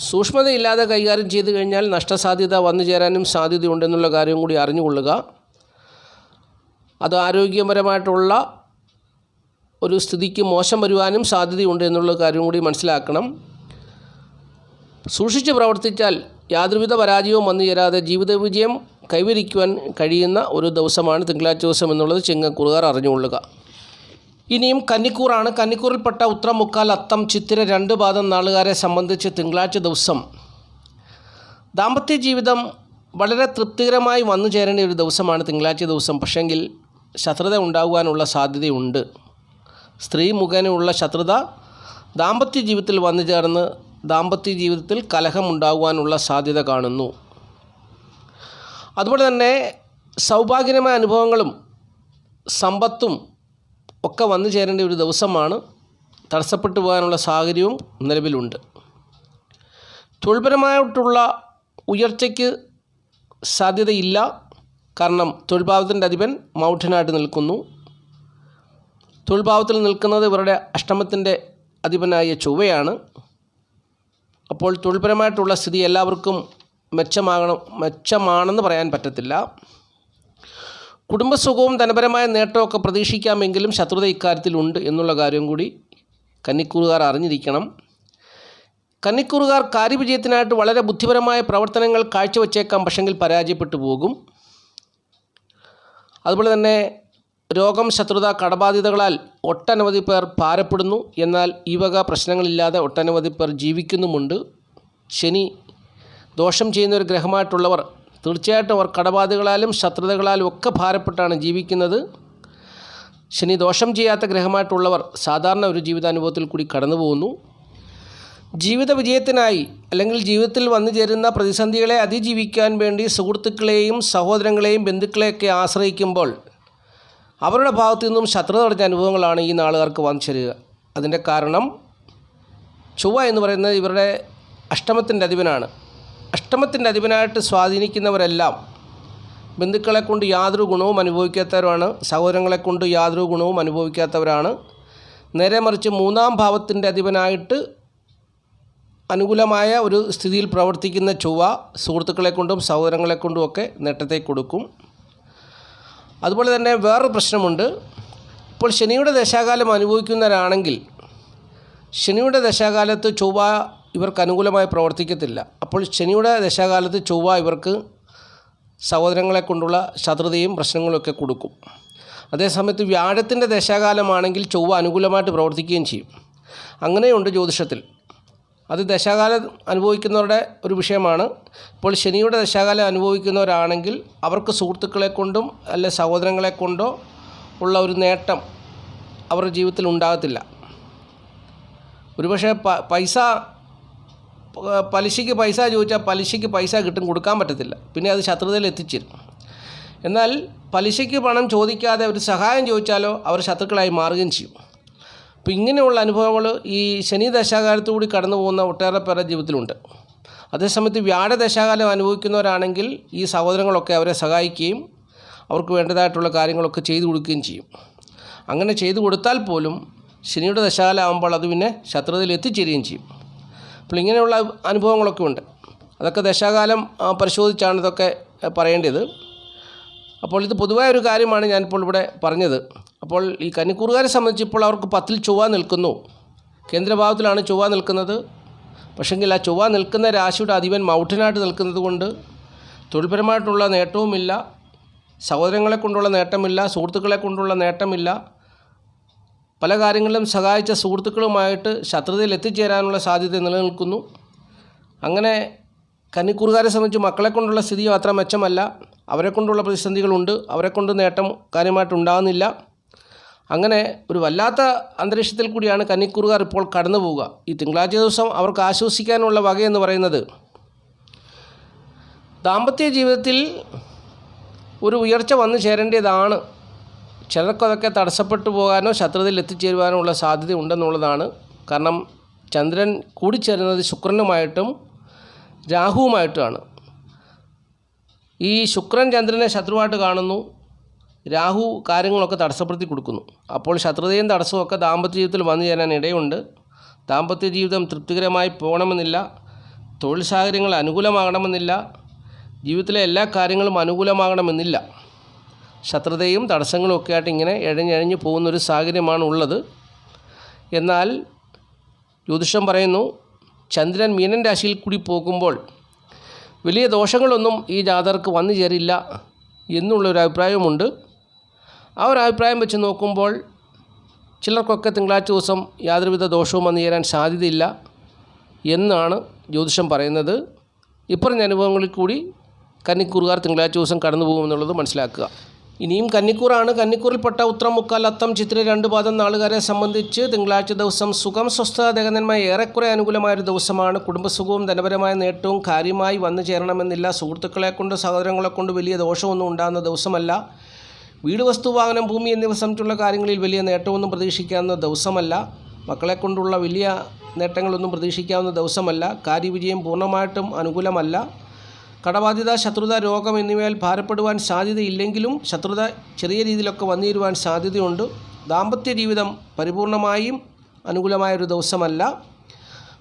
സൂക്ഷ്മതയില്ലാതെ കൈകാര്യം ചെയ്തു കഴിഞ്ഞാൽ നഷ്ടസാധ്യത വന്നു ചേരാനും സാധ്യതയുണ്ടെന്നുള്ള കാര്യം കൂടി അറിഞ്ഞുകൊള്ളുക. അത് ആരോഗ്യപരമായിട്ടുള്ള ഒരു സ്ഥിതിക്ക് മോശം വരുവാനും സാധ്യതയുണ്ട് എന്നുള്ള കാര്യം കൂടി മനസ്സിലാക്കണം. സൂക്ഷിച്ച് പ്രവർത്തിച്ചാൽ യാതൊരുവിധ പരാജയവും വന്നു ചേരാതെ ജീവിത വിജയം കൈവരിക്കുവാൻ കഴിയുന്ന ഒരു ദിവസമാണ് തിങ്കളാഴ്ച ദിവസം എന്നുള്ളത് ചിങ്ങക്കൂറുകാർ അറിഞ്ഞുകൊള്ളുക. ഇനിയും കന്നിക്കൂറാണ്. കന്നിക്കൂറിൽപ്പെട്ട ഉത്രം മുക്കാൽ അത്തം ചിത്തിര രണ്ട് പാദം നാളുകാരെ സംബന്ധിച്ച് തിങ്കളാഴ്ച ദിവസം ദാമ്പത്യ ജീവിതം വളരെ തൃപ്തികരമായി വന്നു ചേരേണ്ട ഒരു ദിവസമാണ് തിങ്കളാഴ്ച ദിവസം. പക്ഷെങ്കിൽ ശത്രുത ഉണ്ടാകുവാനുള്ള സാധ്യതയുണ്ട്. സ്ത്രീ മുഖേനയുള്ള ശത്രുത ദാമ്പത്യ ജീവിതത്തിൽ വന്നു ചേർന്ന് ദാമ്പത്യ ജീവിതത്തിൽ കലഹം ഉണ്ടാകുവാനുള്ള സാധ്യത കാണുന്നു. അതുപോലെ തന്നെ സൗഭാഗ്യമായ അനുഭവങ്ങളും സമ്പത്തും ഒക്കെ വന്നു ചേരേണ്ട ഒരു ദിവസമാണ്. തടസ്സപ്പെട്ടു പോകാനുള്ള സാഹചര്യവും നിലവിലുണ്ട്. തൊഴിൽപരമായിട്ടുള്ള ഉയർച്ചയ്ക്ക് സാധ്യതയില്ല. കാരണം തൊഴിൽഭാവത്തിന്റെ അധിപൻ മൗഢനായിട്ട് നിൽക്കുന്നു. തൊഴിൽഭാവത്തിൽ നിൽക്കുന്നത് ഇവരുടെ അഷ്ടമത്തിന്റെ അധിപനായ ചൊവ്വയാണ്. അപ്പോൾ തൊഴിൽപരമായിട്ടുള്ള സ്ഥിതി എല്ലാവർക്കും മെച്ചമാകണം മെച്ചമാണെന്ന് പറയാൻ പറ്റത്തില്ല. കുടുംബസുഖവും ധനപരമായ നേട്ടമൊക്കെ പ്രതീക്ഷിക്കാമെങ്കിലും ശത്രുത ഇക്കാര്യത്തിലുണ്ട് എന്നുള്ള കാര്യം കൂടി കന്നിക്കൂറുകാർ അറിഞ്ഞിരിക്കണം. കന്നിക്കൂറുകാർ കാര്യവിജയത്തിനായിട്ട് വളരെ ബുദ്ധിപരമായ പ്രവർത്തനങ്ങൾ കാഴ്ചവെച്ചേക്കാം പക്ഷെങ്കിൽ പരാജയപ്പെട്ടു പോകും. അതുപോലെ തന്നെ രോഗം ശത്രുത കടബാധിതകളാൽ ഒട്ടനവധി പേർ ഭാരപ്പെടുന്നു. എന്നാൽ ഈ വക പ്രശ്നങ്ങളില്ലാതെ ഒട്ടനവധി പേർ ജീവിക്കുന്നുമുണ്ട്. ശനി ദോഷം ചെയ്യുന്ന ഒരു ഗ്രഹമായിട്ടുള്ളവർ തീർച്ചയായിട്ടും അവർ കടബാധകളാലും ശത്രുതകളാലും ഒക്കെ ഭാരപ്പെട്ടാണ് ജീവിക്കുന്നത്. ശനി ദോഷം ചെയ്യാത്ത ഗ്രഹമായിട്ടുള്ളവർ സാധാരണ ഒരു ജീവിതാനുഭവത്തിൽ കൂടി കടന്നു പോകുന്നു ജീവിത വിജയത്തിനായി അല്ലെങ്കിൽ ജീവിതത്തിൽ വന്നു ചേരുന്ന പ്രതിസന്ധികളെ അതിജീവിക്കാൻ വേണ്ടി സുഹൃത്തുക്കളെയും സഹോദരങ്ങളെയും ബന്ധുക്കളെയൊക്കെ ആശ്രയിക്കുമ്പോൾ അവരുടെ ഭാഗത്തു നിന്നും ശത്രുത നിറഞ്ഞ അനുഭവങ്ങളാണ് ഈ നാളുകാർക്ക് വന്നു ചേരുക. അതിന്റെ കാരണം ചൊവ്വ എന്ന് പറയുന്നത് ഇവരുടെ അഷ്ടമത്തിന്റെ അധിപനാണ്. അഷ്ടമത്തിന്റെ അധിപനായിട്ട് സ്വാധീനിക്കുന്നവരെല്ലാം ബന്ധുക്കളെ കൊണ്ട് യാതൊരു ഗുണവും അനുഭവിക്കാത്തവരാണ് സഹോദരങ്ങളെ കൊണ്ട് യാതൊരു ഗുണവും അനുഭവിക്കാത്തവരാണ്. നേരെ മറിച്ച് മൂന്നാം ഭാവത്തിന്റെ അധിപനായിട്ട് അനുകൂലമായ ഒരു സ്ഥിതിയിൽ പ്രവർത്തിക്കുന്ന ചൊവ്വ സുഹൃത്തുക്കളെ കൊണ്ടും സഹോദരങ്ങളെ കൊണ്ടും ഒക്കെ നേട്ടത്തെ കൊടുക്കും. അതുപോലെ തന്നെ വേറൊരു പ്രശ്നമുണ്ട്. ഇപ്പോൾ ശനിയുടെ ദശാകാലം അനുഭവിക്കുന്നവരാണെങ്കിൽ ശനിയുടെ ദശാകാലത്ത് ചൊവ്വ ഇവർക്ക് അനുകൂലമായി പ്രവർത്തിക്കത്തില്ല. അപ്പോൾ ശനിയുടെ ദശാകാലത്ത് ചൊവ്വ ഇവർക്ക് സഹോദരങ്ങളെ കൊണ്ടുള്ള ശത്രുതയും പ്രശ്നങ്ങളൊക്കെ കൊടുക്കും. അതേസമയത്ത് വ്യാഴത്തിന്റെ ദശാകാലമാണെങ്കിൽ ചൊവ്വ അനുകൂലമായിട്ട് പ്രവർത്തിക്കുകയും ചെയ്യും. അങ്ങനെയുണ്ട് ജ്യോതിഷത്തിൽ. അത് ദശാകാലം അനുഭവിക്കുന്നവരുടെ ഒരു വിഷയമാണ്. ഇപ്പോൾ ശനിയുടെ ദശാകാലം അനുഭവിക്കുന്നവരാണെങ്കിൽ അവർക്ക് സുഹൃത്തുക്കളെ കൊണ്ടും അല്ല സഹോദരങ്ങളെ കൊണ്ടോ ഉള്ള ഒരു നേട്ടം അവരുടെ ജീവിതത്തിൽ ഉണ്ടാകത്തില്ല. ഒരുപക്ഷെ പൈസ പലിശയ്ക്ക് പൈസ ചോദിച്ചാൽ പലിശയ്ക്ക് പൈസ കിട്ടും കൊടുക്കാൻ പറ്റത്തില്ല. പിന്നെ അത് ശത്രുതയിൽ എത്തിച്ചേരും. എന്നാൽ പലിശയ്ക്ക് പണം ചോദിക്കാതെ ഒരു സഹായം ചോദിച്ചാലോ അവർ ശത്രുക്കളായി മാറുകയും ചെയ്യും. അപ്പോൾ ഇങ്ങനെയുള്ള അനുഭവങ്ങൾ ഈ ശനി ദശാകാലത്തു കൂടി കടന്നു പോകുന്ന ഒട്ടേറെ പേരുടെ ജീവിതത്തിലുണ്ട്. അതേസമയത്ത് വ്യാഴ ദശാകാലം അനുഭവിക്കുന്നവരാണെങ്കിൽ ഈ സഹോദരങ്ങളൊക്കെ അവരെ സഹായിക്കുകയും അവർക്ക് വേണ്ടതായിട്ടുള്ള കാര്യങ്ങളൊക്കെ ചെയ്തു കൊടുക്കുകയും ചെയ്യും. അങ്ങനെ ചെയ്തു കൊടുത്താൽ പോലും ശനിയുടെ ദശാകാലം ആകുമ്പോൾ അത് പിന്നെ ശത്രുതയിൽ എത്തിച്ചേരുകയും ചെയ്യും. അപ്പോൾ ഇങ്ങനെയുള്ള അനുഭവങ്ങളൊക്കെ ഉണ്ട്. അതൊക്കെ ദശാകാലം പരിശോധിച്ചാണ് ഇതൊക്കെ പറയേണ്ടത്. അപ്പോൾ ഇത് പൊതുവായ ഒരു കാര്യമാണ് ഞാനിപ്പോൾ ഇവിടെ പറഞ്ഞത്. അപ്പോൾ ഈ കന്നിക്കൂറുകാരെ സംബന്ധിച്ച് ഇപ്പോൾ അവർക്ക് പത്തിൽ ചൊവ്വ നിൽക്കുന്നു. കേന്ദ്രഭാവത്തിലാണ് ചൊവ്വ നിൽക്കുന്നത്. പക്ഷെങ്കിൽ ആ ചൊവ്വ നിൽക്കുന്ന രാശിയുടെ അധിപൻ മൗഢനായിട്ട് നിൽക്കുന്നത് കൊണ്ട് തൊഴിൽപരമായിട്ടുള്ള നേട്ടവുമില്ല. സഹോദരങ്ങളെ കൊണ്ടുള്ള നേട്ടമില്ല. സുഹൃത്തുക്കളെ കൊണ്ടുള്ള നേട്ടമില്ല. പല കാര്യങ്ങളിലും സഹായിച്ച സുഹൃത്തുക്കളുമായിട്ട് ശത്രുതയിൽ എത്തിച്ചേരാനുള്ള സാധ്യത നിലനിൽക്കുന്നു. അങ്ങനെ കന്നിക്കൂറുകാരെ സംബന്ധിച്ച് മക്കളെ കൊണ്ടുള്ള സ്ഥിതിയും അത്ര മെച്ചമല്ല. അവരെ കൊണ്ടുള്ള പ്രതിസന്ധികളുണ്ട്. അവരെ കൊണ്ട് നേട്ടം കാര്യമായിട്ട് ഉണ്ടാകുന്നില്ല. അങ്ങനെ ഒരു വല്ലാത്ത അന്തരീക്ഷത്തിൽ കൂടിയാണ് കന്നിക്കൂറുകാർ ഇപ്പോൾ കടന്നു പോവുക. ഈ തിങ്കളാഴ്ച ദിവസം അവർക്ക് ആശ്വസിക്കാനുള്ള വകയെന്ന് പറയുന്നത് ദാമ്പത്യ ജീവിതത്തിൽ ഒരു ഉയർച്ച വന്നു ചേരേണ്ടതാണ്. ചിലർക്കതൊക്കെ തടസ്സപ്പെട്ടു പോകാനോ ശത്രുതയിൽ എത്തിച്ചേരുവാനോ ഉള്ള സാധ്യത ഉണ്ടെന്നുള്ളതാണ്. കാരണം ചന്ദ്രൻ കൂടിച്ചേരുന്നത് ശുക്രനുമായിട്ടും രാഹുവുമായിട്ടുമാണ് ഈ ശുക്രൻ ചന്ദ്രനെ ശത്രുവായിട്ട് കാണുന്നു. രാഹു കാര്യങ്ങളൊക്കെ തടസ്സപ്പെടുത്തി കൊടുക്കുന്നു. അപ്പോൾ ശത്രുതയും തടസ്സമൊക്കെ ദാമ്പത്യ ജീവിതത്തിൽ വന്നു ചേരാൻ ഇടയുണ്ട്. ദാമ്പത്യ ജീവിതം തൃപ്തികരമായി പോകണമെന്നില്ല. തൊഴിൽ സാഹചര്യങ്ങൾ അനുകൂലമാകണമെന്നില്ല. ജീവിതത്തിലെ എല്ലാ കാര്യങ്ങളും അനുകൂലമാകണമെന്നില്ല. ശത്രുതയും തടസ്സങ്ങളും ഒക്കെ ആയിട്ട് ഇങ്ങനെ ഇഴഞ്ഞിഴഞ്ഞ് പോകുന്നൊരു സാഹചര്യമാണ് ഉള്ളത്. എന്നാൽ ജ്യോതിഷം പറയുന്നു ചന്ദ്രൻ മീനൻ രാശിയിൽ കൂടി പോകുമ്പോൾ വലിയ ദോഷങ്ങളൊന്നും ഈ ജാതകർക്ക് വന്നു ചേരില്ല എന്നുള്ളൊരു അഭിപ്രായമുണ്ട് ആ ഒരു അഭിപ്രായം വെച്ച് നോക്കുമ്പോൾ ചിലർക്കൊക്കെ തിങ്കളാഴ്ച ദിവസം യാതൊരുവിധ ദോഷവും വന്നു ചേരാൻ സാധ്യതയില്ല എന്നാണ് ജ്യോതിഷം പറയുന്നത്. ഇപ്പറഞ്ഞ അനുഭവങ്ങളിൽ കൂടി കന്നിക്കൂറുകാർ തിങ്കളാഴ്ച ദിവസം കടന്നു പോകുമെന്നുള്ളത് മനസ്സിലാക്കുക. ഇനിയും കന്നിക്കൂറാണ്. കന്നിക്കൂറിൽപ്പെട്ട ഉത്രം മുക്കാൽ അത്തം ചിത്ര രണ്ട് പാദം നാളുകാരെ സംബന്ധിച്ച് തിങ്കളാഴ്ച ദിവസം സുഖം സ്വസ്ഥത ദേഹനന്മ ഏറെക്കുറെ അനുകൂലമായൊരു ദിവസമാണ്. കുടുംബസുഖവും ധനപരമായ നേട്ടവും കാര്യമായി വന്നു ചേരണമെന്നില്ല. സുഹൃത്തുക്കളെ കൊണ്ട് സഹോദരങ്ങളെ കൊണ്ട് വലിയ ദോഷമൊന്നും ഉണ്ടാകുന്ന ദിവസമല്ല. വീട് വസ്തു വാഹനം ഭൂമി എന്നിവ സംബന്ധിച്ചുള്ള കാര്യങ്ങളിൽ വലിയ നേട്ടമൊന്നും പ്രതീക്ഷിക്കാവുന്ന ദിവസമല്ല. മക്കളെ കൊണ്ടുള്ള വലിയ നേട്ടങ്ങളൊന്നും പ്രതീക്ഷിക്കാവുന്ന ദിവസമല്ല. കാര്യവിജയം പൂർണമായിട്ടും അനുകൂലമല്ല. കടബാധ്യത ശത്രുത രോഗം എന്നിവയാൽ ഭാരപ്പെടുവാൻ സാധ്യതയില്ലെങ്കിലും ശത്രുത ചെറിയ രീതിയിലൊക്കെ വന്നിരുവാൻ സാധ്യതയുണ്ട്. ദാമ്പത്യ ജീവിതം പരിപൂർണമായും അനുകൂലമായ ഒരു ദിവസമല്ല.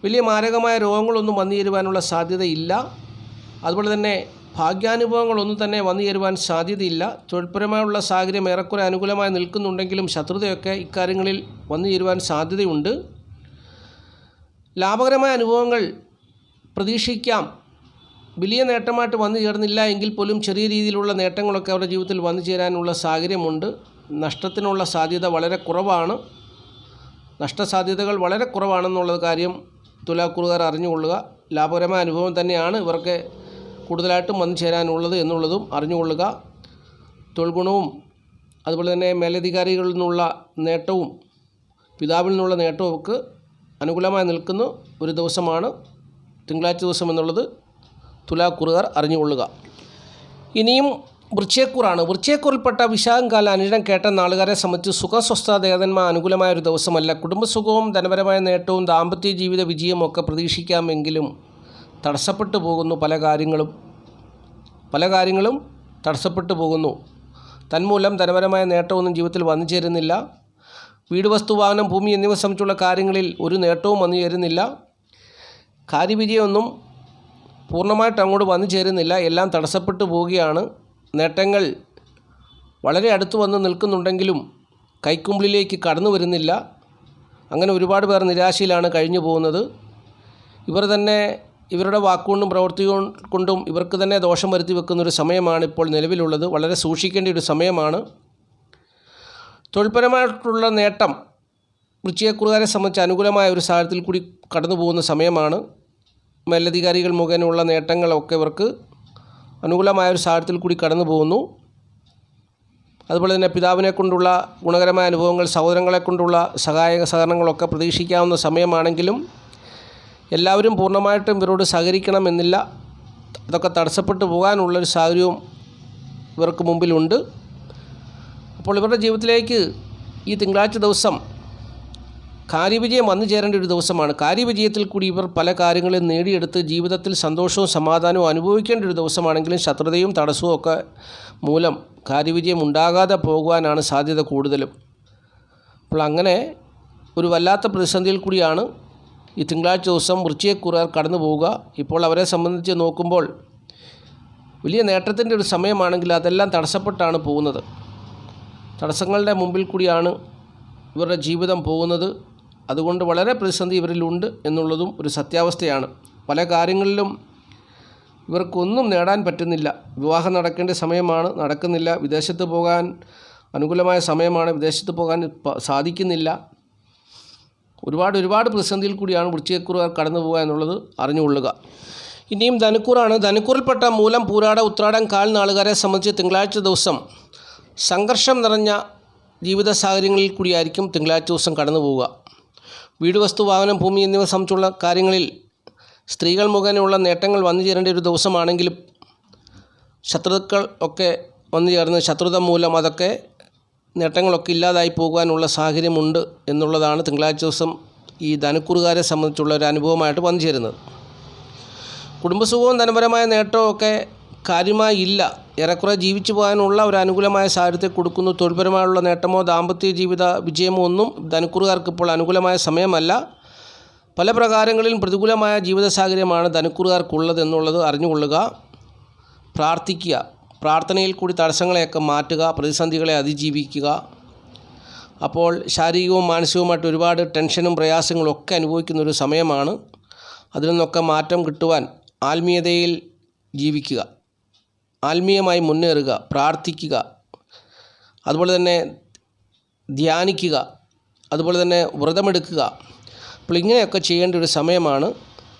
വലിയ മാരകമായ രോഗങ്ങളൊന്നും വന്നു ചേരുവാനുള്ള സാധ്യതയില്ല. അതുപോലെ തന്നെ ഭാഗ്യാനുഭവങ്ങളൊന്നും തന്നെ വന്നു ചേരുവാൻ സാധ്യതയില്ല. തൊഴിൽപരമായുള്ള സാഹചര്യം ഏറെക്കുറെ അനുകൂലമായി നിൽക്കുന്നുണ്ടെങ്കിലും ശത്രുതയൊക്കെ ഇക്കാര്യങ്ങളിൽ വന്നു ചേരുവാൻ സാധ്യതയുണ്ട്. ലാഭകരമായ അനുഭവങ്ങൾ പ്രതീക്ഷിക്കാം. വലിയ നേട്ടമായിട്ട് വന്നു ചേർന്നില്ല എങ്കിൽ പോലും ചെറിയ രീതിയിലുള്ള നേട്ടങ്ങളൊക്കെ അവരുടെ ജീവിതത്തിൽ വന്നു ചേരാനുള്ള സാഹചര്യമുണ്ട്. നഷ്ടത്തിനുള്ള സാധ്യത വളരെ കുറവാണ്. നഷ്ടസാധ്യതകൾ വളരെ കുറവാണെന്നുള്ളത് കാര്യം തുലാക്കുറുകാർ അറിഞ്ഞുകൊള്ളുക. ലാഭകരമായ അനുഭവം തന്നെയാണ് ഇവർക്ക് കൂടുതലായിട്ടും വന്നു ചേരാനുള്ളത് എന്നുള്ളതും അറിഞ്ഞുകൊള്ളുക. തൊഴിൽ ഗുണവും അതുപോലെ തന്നെ മേലധികാരികളിൽ നിന്നുള്ള നേട്ടവും പിതാവിൽ നിന്നുള്ള നേട്ടവും ഒക്കെ അനുകൂലമായി നിൽക്കുന്ന ഒരു ദിവസമാണ് തിങ്കളാഴ്ച ദിവസം എന്നുള്ളത് തുലാക്കുറുകാർ അറിഞ്ഞുകൊള്ളുക. ഇനിയും വൃക്ഷേക്കുറാണ് വൃക്ഷേക്കുറിൽപ്പെട്ട വിശാഖം കാല അനിഴം കേട്ട നാളുകാരെ സംബന്ധിച്ച് സുഖസ്വസ്ഥ ദേവന്മാർ അനുകൂലമായ ഒരു ദിവസമല്ല. കുടുംബസുഖവും ധനപരമായ നേട്ടവും ദാമ്പത്യ ജീവിത വിജയവും ഒക്കെ പ്രതീക്ഷിക്കാമെങ്കിലും തടസ്സപ്പെട്ടു പോകുന്നു പല കാര്യങ്ങളും. പല കാര്യങ്ങളും തടസ്സപ്പെട്ടു പോകുന്നു. തന്മൂലം ധനപരമായ നേട്ടമൊന്നും ജീവിതത്തിൽ വന്നു ചേരുന്നില്ല. വീട് വസ്തു വാഹനം ഭൂമി എന്നിവ സംബന്ധിച്ചുള്ള കാര്യങ്ങളിൽ ഒരു നേട്ടവും വന്നു ചേരുന്നില്ല. കാര്യവിജയമൊന്നും പൂർണമായിട്ട് അങ്ങോട്ട് വന്നു ചേരുന്നില്ല. എല്ലാം തടസ്സപ്പെട്ടു പോവുകയാണ്. നേട്ടങ്ങൾ വളരെ അടുത്ത് വന്ന് നിൽക്കുന്നുണ്ടെങ്കിലും കൈക്കുമ്പിളിലേക്ക് കടന്നു വരുന്നില്ല. അങ്ങനെ ഒരുപാട് പേർ നിരാശയിലാണ് കഴിഞ്ഞു പോകുന്നത്. ഇവർ തന്നെ ഇവരുടെ വാക്കുകൊണ്ടും പ്രവൃത്തി കൊണ്ടും ഇവർക്ക് തന്നെ ദോഷം വരുത്തി വെക്കുന്ന ഒരു സമയമാണ് ഇപ്പോൾ നിലവിലുള്ളത്. വളരെ സൂക്ഷിക്കേണ്ട ഒരു സമയമാണ്. തൊഴിൽപരമായിട്ടുള്ള നേട്ടം വൃശ്ചികക്കുറുകാരെ സംബന്ധിച്ച് അനുകൂലമായ ഒരു സാഹചര്യത്തിൽ കൂടി കടന്നു പോകുന്ന സമയമാണ്. മേലധികാരികൾ മുഖേനയുള്ള നേട്ടങ്ങളൊക്കെ ഇവർക്ക് അനുകൂലമായ ഒരു സാഹചര്യത്തിൽ കൂടി കടന്നു പോകുന്നു. അതുപോലെ തന്നെ പിതാവിനെ കൊണ്ടുള്ള ഗുണകരമായ അനുഭവങ്ങൾ സഹോദരങ്ങളെ കൊണ്ടുള്ള സഹായക സഹകരണങ്ങളൊക്കെ പ്രതീക്ഷിക്കാവുന്ന സമയമാണെങ്കിലും എല്ലാവരും പൂർണമായിട്ടും ഇവരോട് സഹകരിക്കണമെന്നില്ല. അതൊക്കെ തടസ്സപ്പെട്ടു പോകാനുള്ളൊരു സാഹചര്യവും ഇവർക്ക് മുമ്പിലുണ്ട്. അപ്പോൾ ഇവരുടെ ജീവിതത്തിലേക്ക് ഈ തിങ്കളാഴ്ച ദിവസം കാര്യവിജയം വന്നു ചേരേണ്ട ഒരു ദിവസമാണ്. കാര്യവിജയത്തിൽ കൂടി ഇവർ പല കാര്യങ്ങളും നേടിയെടുത്ത് ജീവിതത്തിൽ സന്തോഷവും സമാധാനവും അനുഭവിക്കേണ്ട ഒരു ദിവസമാണെങ്കിലും ശത്രുതയും തടസ്സവും ഒക്കെ മൂലം കാര്യവിജയം ഉണ്ടാകാതെ പോകുവാനാണ് സാധ്യത കൂടുതലും. അപ്പോൾ അങ്ങനെ ഒരു വല്ലാത്ത പ്രതിസന്ധിയിൽ കൂടിയാണ് ഈ തിങ്കളാഴ്ച ദിവസം വൃശ്ചികക്കുറുകാർ കടന്നു പോവുക. ഇപ്പോൾ അവരെ സംബന്ധിച്ച് നോക്കുമ്പോൾ വലിയ നേട്ടത്തിന്റെ ഒരു സമയമാണെങ്കിൽ അതെല്ലാം തടസ്സപ്പെട്ടാണ് പോകുന്നത്. തടസ്സങ്ങളുടെ മുമ്പിൽ കൂടിയാണ് ഇവരുടെ ജീവിതം പോകുന്നത്. അതുകൊണ്ട് വളരെ പ്രതിസന്ധി ഇവരിലുണ്ട് എന്നുള്ളതും ഒരു സത്യാവസ്ഥയാണ്. പല കാര്യങ്ങളിലും ഇവർക്കൊന്നും നേടാൻ പറ്റുന്നില്ല. വിവാഹം നടക്കേണ്ട സമയമാണ് നടക്കുന്നില്ല. വിദേശത്ത് പോകാൻ അനുകൂലമായ സമയമാണ് വിദേശത്ത് പോകാൻ സാധിക്കുന്നില്ല. ഒരുപാട് ഒരുപാട് പ്രതിസന്ധിയിൽ കൂടിയാണ് വൃശ്ചികക്കുറുകാർ കടന്നു പോകുക എന്നുള്ളത് അറിഞ്ഞുകൊള്ളുക. ഇനിയും ധനുക്കൂറാണ്. ധനുക്കൂറിൽപ്പെട്ട മൂലം പൂരാട ഉത്രാടം കാൽ നാളുകാരെ സംബന്ധിച്ച് തിങ്കളാഴ്ച ദിവസം സംഘർഷം നിറഞ്ഞ ജീവിത സാഹചര്യങ്ങളിൽ കൂടിയായിരിക്കും തിങ്കളാഴ്ച ദിവസം കടന്നു പോവുക. വീട് വസ്തു വാഹനം ഭൂമി എന്നിവ സംബന്ധിച്ചുള്ള കാര്യങ്ങളിൽ സ്ത്രീകൾ മുഖേനയുള്ള നേട്ടങ്ങൾ വന്നു ചേരേണ്ട ഒരു ദിവസമാണെങ്കിലും ശത്രുക്കൾ ഒക്കെ വന്നു ചേർന്ന് ശത്രുത മൂലം അതൊക്കെ നേട്ടങ്ങളൊക്കെ ഇല്ലാതായി പോകാനുള്ള സാഹചര്യമുണ്ട് എന്നുള്ളതാണ് തിങ്കളാഴ്ച ദിവസം ഈ ധനക്കുറുകാരെ സംബന്ധിച്ചുള്ള ഒരു അനുഭവമായിട്ട് വന്നു ചേരുന്നത്. കുടുംബസുഖവും ധനപരമായ നേട്ടവും ഒക്കെ കാര്യമായി ഇല്ല ഏറെക്കുറെ ജീവിച്ചു പോകാനുള്ള ഒരു അനുകൂലമായ സാഹചര്യത്തെ കൊടുക്കുന്നു. തൊഴിൽപരമായുള്ള നേട്ടമോ ദാമ്പത്യ ജീവിത വിജയമോ ഒന്നും ധനുക്കുറുകാർക്ക് ഇപ്പോൾ അനുകൂലമായ സമയമല്ല. പല പ്രകാരങ്ങളിലും പ്രതികൂലമായ ജീവിത സാഹചര്യമാണ് ധനുക്കുറുകാർക്കുള്ളത് എന്നുള്ളത് അറിഞ്ഞുകൊള്ളുക പ്രാർത്ഥിക്കുക പ്രാർത്ഥനയിൽ കൂടി തടസ്സങ്ങളെയൊക്കെ മാറ്റുക പ്രതിസന്ധികളെ അതിജീവിക്കുക. അപ്പോൾ ശാരീരികവും മാനസികവുമായിട്ട് ഒരുപാട് ടെൻഷനും പ്രയാസങ്ങളും ഒക്കെ അനുഭവിക്കുന്ന ഒരു സമയമാണ്. അതിൽ നിന്നൊക്കെ മാറ്റം കിട്ടുവാൻ ആത്മീയതയിൽ ജീവിക്കുക. ആത്മീയമായി മുന്നേറുക പ്രാർത്ഥിക്കുക അതുപോലെ തന്നെ ധ്യാനിക്കുക അതുപോലെ തന്നെ വ്രതമെടുക്കുക. അപ്പോൾ ഇങ്ങനെയൊക്കെ ചെയ്യേണ്ട ഒരു സമയമാണ്.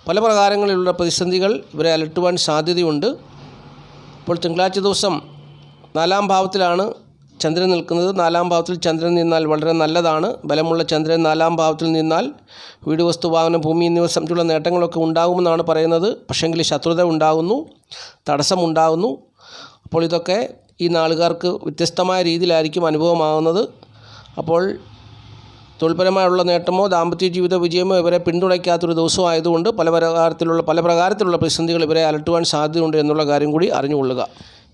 പല പ്രകാരങ്ങളിലുള്ള പ്രതിസന്ധികൾ ഇവരെ അലട്ടുവാൻ സാധ്യതയുണ്ട്. ഇപ്പോൾ തിങ്കളാഴ്ച ദിവസം നാലാം ഭാവത്തിലാണ് ചന്ദ്രൻ നിൽക്കുന്നത്. നാലാം ഭാവത്തിൽ ചന്ദ്രൻ നിന്നാൽ വളരെ നല്ലതാണ്. ബലമുള്ള ചന്ദ്രൻ നാലാം ഭാവത്തിൽ നിന്നാൽ വീട് വസ്തു വാഹനം ഭൂമി എന്നിവ സംബന്ധിച്ചുള്ള നേട്ടങ്ങളൊക്കെ ഉണ്ടാകുമെന്നാണ് പറയുന്നത്. പക്ഷേങ്കിൽ ശത്രുത ഉണ്ടാകുന്നു തടസ്സമുണ്ടാകുന്നു അപ്പോൾ ഇതൊക്കെ ഈ നാളുകാർക്ക് വ്യത്യസ്തമായ രീതിയിലായിരിക്കും അനുഭവമാകുന്നത്. അപ്പോൾ തൊഴിൽപരമായുള്ള നേട്ടമോ ദാമ്പത്യ ജീവിത വിജയമോ ഇവരെ പിന്തുണയ്ക്കാത്തൊരു ദിവസം ആയതുകൊണ്ട് പല പ്രകാരത്തിലുള്ള പല പ്രകാരത്തിലുള്ള പ്രതിസന്ധികൾ ഇവരെ അലട്ടുവാൻ സാധ്യതയുണ്ട് എന്നുള്ള കാര്യം കൂടി അറിഞ്ഞുകൊള്ളുക.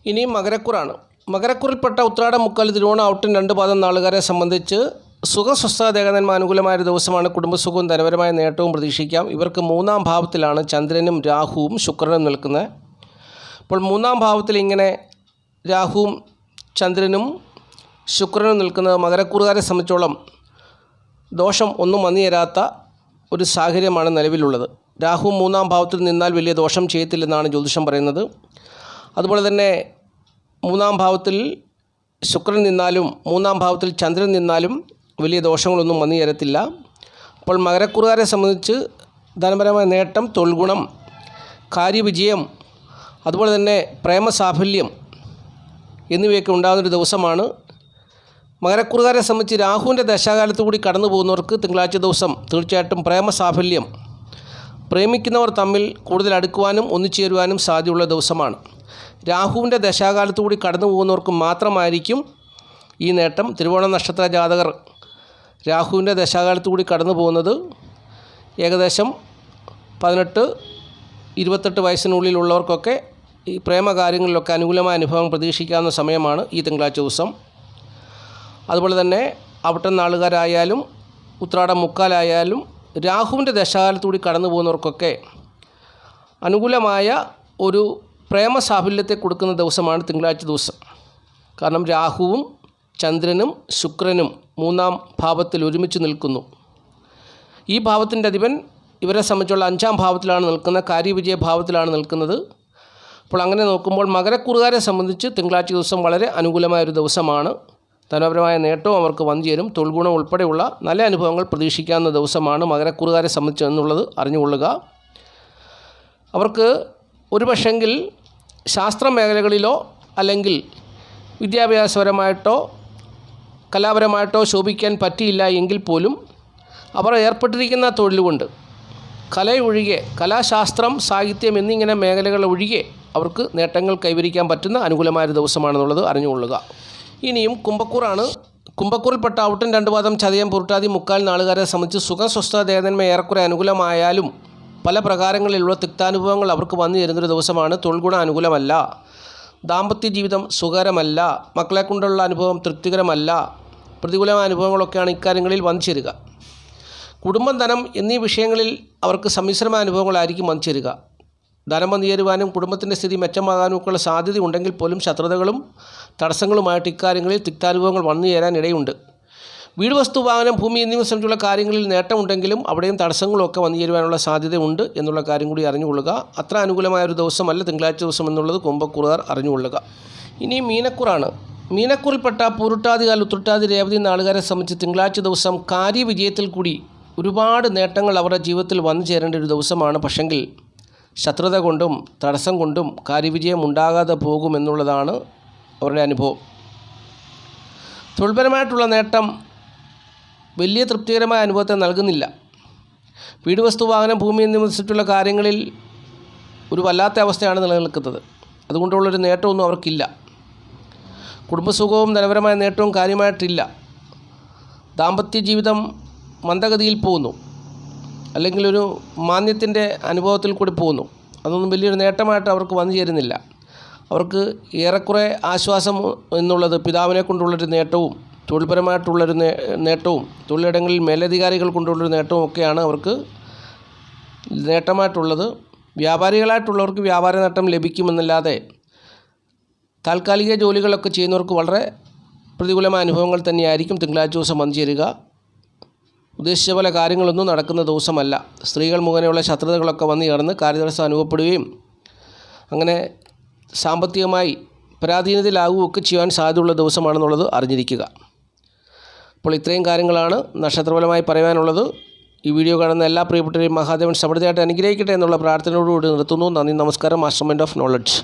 ഇനിയും മകരക്കുറാണ്. മകരക്കുറിൽപ്പെട്ട ഉത്രാട മുക്കാൽ തിരുവോണം ഔട്ടിൻ രണ്ട് പാദം നാളുകാരെ സംബന്ധിച്ച് സുഖസ്വസ്ഥ ദേഹനന്മ അനുകൂലമായ ദിവസമാണ് കുടുംബസുഖവും ധനപരമായ നേട്ടവും പ്രതീക്ഷിക്കാം. ഇവർക്ക് മൂന്നാം ഭാവത്തിലാണ് ചന്ദ്രനും രാഹുവും ശുക്രനും നിൽക്കുന്നത്. അപ്പോൾ മൂന്നാം ഭാവത്തിൽ ഇങ്ങനെ രാഹുവും ചന്ദ്രനും ശുക്രനും നിൽക്കുന്നത് മകരക്കൂറുകാരെ സംബന്ധിച്ചോളം ദോഷം ഒന്നും വന്നു തരാത്ത ഒരു സാഹചര്യമാണ് നിലവിലുള്ളത്. രാഹു മൂന്നാം ഭാവത്തിൽ നിന്നാൽ വലിയ ദോഷം ചെയ്യത്തില്ലെന്നാണ് ജ്യോതിഷം പറയുന്നത്. അതുപോലെ തന്നെ മൂന്നാം ഭാവത്തിൽ ശുക്രൻ നിന്നാലും മൂന്നാം ഭാവത്തിൽ ചന്ദ്രൻ നിന്നാലും വലിയ ദോഷങ്ങളൊന്നും വന്നു തരത്തില്ല അപ്പോൾ മകരക്കുറുകാരെ സംബന്ധിച്ച് ധനപരമായ നേട്ടം തൊൽഗുണം കാര്യവിജയം അതുപോലെ തന്നെ പ്രേമസാഫല്യം എന്നിവയൊക്കെ ഉണ്ടാകുന്നൊരു ദിവസമാണ്. മകരക്കുറുകാരെ സംബന്ധിച്ച് രാഹുവിന്റെ ദശാകാലത്ത് കൂടി കടന്നു പോകുന്നവർക്ക് തിങ്കളാഴ്ച ദിവസം തീർച്ചയായിട്ടും പ്രേമസാഫല്യം. പ്രേമിക്കുന്നവർ തമ്മിൽ കൂടുതൽ അടുക്കുവാനും ഒന്നിച്ചേരുവാനും സാധ്യതയുള്ള ദിവസമാണ്. രാഹുവിന്റെ ദശാകാലത്ത് കൂടി കടന്നു പോകുന്നവർക്ക് മാത്രമായിരിക്കും ഈ നേട്ടം. തിരുവോണ നക്ഷത്ര ജാതകർ രാഹുവിന്റെ ദശാകാലത്ത് കൂടി കടന്നു പോകുന്നത് ഏകദേശം പതിനെട്ട് ഇരുപത്തെട്ട് വയസ്സിനുള്ളിലുള്ളവർക്കൊക്കെ ഈ പ്രേമകാര്യങ്ങളിലൊക്കെ അനുകൂലമായ അനുഭവം പ്രതീക്ഷിക്കാവുന്ന സമയമാണ് ഈ തിങ്കളാഴ്ച ദിവസം. അതുപോലെ തന്നെ അവിട്ടം നാളുകാരായാലും ഉത്രാടം മുക്കാലായാലും രാഹുവിന്റെ ദശാകാലത്തൂടി കടന്നു പോകുന്നവർക്കൊക്കെ അനുകൂലമായ ഒരു പ്രേമ സാഫല്യത്തെ കൊടുക്കുന്ന ദിവസമാണ് തിങ്കളാഴ്ച ദിവസം. കാരണം രാഹുവും ചന്ദ്രനും ശുക്രനും മൂന്നാം ഭാവത്തിൽ ഒരുമിച്ച് നിൽക്കുന്നു. ഈ ഭാവത്തിന്റെ അധിപൻ ഇവരെ സംബന്ധിച്ചുള്ള അഞ്ചാം ഭാവത്തിലാണ് നിൽക്കുന്നത് കാര്യവിജയ ഭാവത്തിലാണ് നിൽക്കുന്നത്. അപ്പോൾ അങ്ങനെ നോക്കുമ്പോൾ മകരക്കുറുകാരെ സംബന്ധിച്ച് തിങ്കളാഴ്ച ദിവസം വളരെ അനുകൂലമായ ഒരു ദിവസമാണ്. ധനപരമായ നേട്ടവും അവർക്ക് വന്നു ചേരും. തൊഴിൽഗുണം ഉൾപ്പെടെയുള്ള നല്ല അനുഭവങ്ങൾ പ്രതീക്ഷിക്കാവുന്ന ദിവസമാണ് മകരക്കുറുകാരെ സംബന്ധിച്ച് എന്നുള്ളത് അറിഞ്ഞുകൊള്ളുക. അവർക്ക് ഒരു പക്ഷെങ്കിൽ ശാസ്ത്ര മേഖലകളിലോ അല്ലെങ്കിൽ വിദ്യാഭ്യാസപരമായിട്ടോ കലാപരമായിട്ടോ ശോഭിക്കാൻ പറ്റിയില്ല എങ്കിൽ പോലും അവർ ഏർപ്പെട്ടിരിക്കുന്ന തൊഴിലുകൊണ്ട് കലയൊഴികെ കലാശാസ്ത്രം സാഹിത്യം എന്നിങ്ങനെ മേഖലകൾ ഒഴികെ അവർക്ക് നേട്ടങ്ങൾ കൈവരിക്കാൻ പറ്റുന്ന അനുകൂലമായ ഒരു ദിവസമാണെന്നുള്ളത് അറിഞ്ഞുകൊള്ളുക. ഇനിയും കുംഭക്കൂറാണ്. കുംഭക്കൂറിൽപ്പെട്ട ഔട്ടൻ രണ്ടു പാദം ചതയം പുരുട്ടാതി മുക്കാൽ നാളുകാരെ സംബന്ധിച്ച് സുഖസ്വസ്ഥ സ്വസ്ഥ ദേവന്മ ഏറെക്കുറെ അനുകൂലമായാലും പല പ്രകാരങ്ങളിലുള്ള തിക്താനുഭവങ്ങൾ അവർക്ക് വന്നു തരുന്നൊരു ദിവസമാണ്. തൊഴിൽഗുണ അനുകൂലമല്ല. ദാമ്പത്യ ജീവിതം സുഖകരമല്ല. മക്കളെ കൊണ്ടുള്ള അനുഭവം തൃപ്തികരമല്ല. പ്രതികൂലമായ അനുഭവങ്ങളൊക്കെയാണ് ഇക്കാര്യങ്ങളിൽ വന്നു ചേരുക. കുടുംബം ധനം എന്നീ വിഷയങ്ങളിൽ അവർക്ക് സമ്മിശ്രമായ അനുഭവങ്ങളായിരിക്കും വന്നു ചേരുക ധനം വന്നു ചേരുവാനും കുടുംബത്തിന്റെ സ്ഥിതി മെച്ചമാകാനും സാധ്യത ഉണ്ടെങ്കിൽ പോലും ശത്രുതകളും തടസ്സങ്ങളുമായിട്ട് ഇക്കാര്യങ്ങളിൽ തിക്താനുഭവങ്ങൾ വന്നു ചേരാൻ ഇടയുണ്ട്. വീട് വസ്തു വാഹനം ഭൂമി എന്നിവ സംബന്ധിച്ചുള്ള കാര്യങ്ങളിൽ നേട്ടമുണ്ടെങ്കിലും അവിടെയും തടസ്സങ്ങളൊക്കെ വന്നു ചേരുവാനുള്ള സാധ്യതയുണ്ട് എന്നുള്ള കാര്യം കൂടി അറിഞ്ഞുകൊള്ളുക. അത്ര അനുകൂലമായ ഒരു ദിവസമല്ല തിങ്കളാഴ്ച ദിവസം എന്നുള്ളത് കുംഭക്കുറുകാർ അറിഞ്ഞുകൊള്ളുക. ഇനി മീനക്കുറാണ്. മീനക്കുറിൽപ്പെട്ട പൂരുട്ടാതികാൽ ഉത്രട്ടാതി രേവതി നാളുകാരെ സംബന്ധിച്ച് തിങ്കളാഴ്ച ദിവസം കാര്യവിജയത്തിൽ കൂടി ഒരുപാട് നേട്ടങ്ങൾ അവരുടെ ജീവിതത്തിൽ വന്നു ചേരേണ്ട ഒരു ദിവസമാണ്. പക്ഷെങ്കിൽ ശത്രുത കൊണ്ടും തടസ്സം കൊണ്ടും കാര്യവിജയം ഉണ്ടാകാതെ പോകുമെന്നുള്ളതാണ് അവരുടെ അനുഭവം. തൊഴിൽപരമായിട്ടുള്ള നേട്ടം വലിയ തൃപ്തികരമായ അനുഭവത്തെ നൽകുന്നില്ല. വീട് വസ്തു വാഹനം ഭൂമി എന്നിവ കാര്യങ്ങളിൽ ഒരു വല്ലാത്ത അവസ്ഥയാണ് നിലനിൽക്കുന്നത്. അതുകൊണ്ടുള്ളൊരു നേട്ടമൊന്നും അവർക്കില്ല. കുടുംബസുഖവും ധനപരമായ നേട്ടവും കാര്യമായിട്ടില്ല. ദാമ്പത്യ ജീവിതം മന്ദഗതിയിൽ പോകുന്നു. അല്ലെങ്കിൽ ഒരു മാന്യത്തിന്റെ അനുഭവത്തിൽ കൂടി പോകുന്നു. അതൊന്നും വലിയൊരു നേട്ടമായിട്ട് അവർക്ക് വന്നു ചേരുന്നില്ല. അവർക്ക് ഏറെക്കുറെ ആശ്വാസം എന്നുള്ളത് പിതാവിനെ കൊണ്ടുള്ളൊരു നേട്ടവും തൊഴിൽപരമായിട്ടുള്ളൊരു നേട്ടവും തൊഴിലിടങ്ങളിൽ മേലധികാരികൾ കൊണ്ടുള്ളൊരു നേട്ടവും ഒക്കെയാണ് അവർക്ക് നേട്ടമായിട്ടുള്ളത്. വ്യാപാരികളായിട്ടുള്ളവർക്ക് വ്യാപാര നേട്ടം ലഭിക്കുമെന്നല്ലാതെ താൽക്കാലിക ജോലികളൊക്കെ ചെയ്യുന്നവർക്ക് വളരെ പ്രതികൂലമായ അനുഭവങ്ങൾ തന്നെയായിരിക്കും തിങ്കളാഴ്ച ദിവസം വന്നു ചേരുക. ഉദ്ദേശിച്ച പോലെ കാര്യങ്ങളൊന്നും നടക്കുന്ന ദിവസമല്ല. സ്ത്രീകൾ മുഖേനയുള്ള ശത്രുതകളൊക്കെ വന്നു ചേർന്ന് കാര്യതടസ്സം അനുഭവപ്പെടുകയും അങ്ങനെ സാമ്പത്തികമായി പരാധീനതയിലാവുകയൊക്കെ ചെയ്യാൻ സാധ്യതയുള്ള ദിവസമാണെന്നുള്ളത് അറിഞ്ഞിരിക്കുക. അപ്പോൾ ഇത്രയും കാര്യങ്ങളാണ് നക്ഷത്രഫലമായി പറയാനുള്ളത് ഈ വീഡിയോ കാണുന്ന എല്ലാ പ്രിയപ്പെട്ടവരെയും മഹാദേവൻ സമൃദ്ധിയായിട്ട് അനുഗ്രഹിക്കട്ടെ എന്നുള്ള പ്രാർത്ഥനയോടുകൂടി നിർത്തുന്നു. നന്ദി നമസ്കാരം. മാസ്റ്റർമെന്റ് ഓഫ് നോളജ്